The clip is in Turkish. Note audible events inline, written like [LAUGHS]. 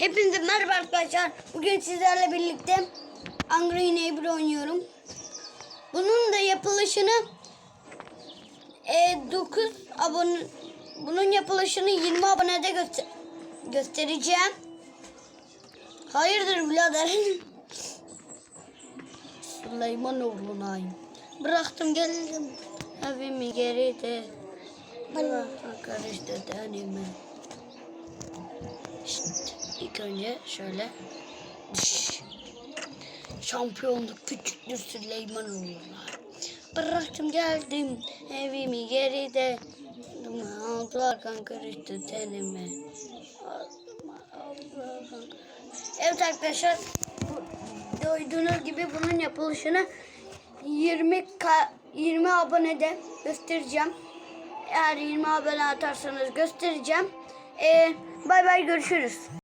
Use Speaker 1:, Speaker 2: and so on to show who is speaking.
Speaker 1: Hepinize merhaba arkadaşlar. Bugün sizlerle birlikte Angry Neighbor oynuyorum. Bunun da yapılışını e, 9 abone bunun yapılışını 20 abonede göster göstereceğim. Hayırdır birader? [LAUGHS] Süleymanoğlu'nayım. Bıraktım geldim evimi geride. Bıraktım karıştı tenimi. Şşt, ilk önce şöyle şampiyonluk küçüktür Süleymanoğlu'na. Bıraktım geldim evimi geride. Aldılar kan karıştı tenime. Evet arkadaşlar duyduğunuz gibi bunun yapılışını 20 ka 20 abonede göstereceğim. Eğer 20 abone atarsanız göstereceğim. Ee, bay bay görüşürüz.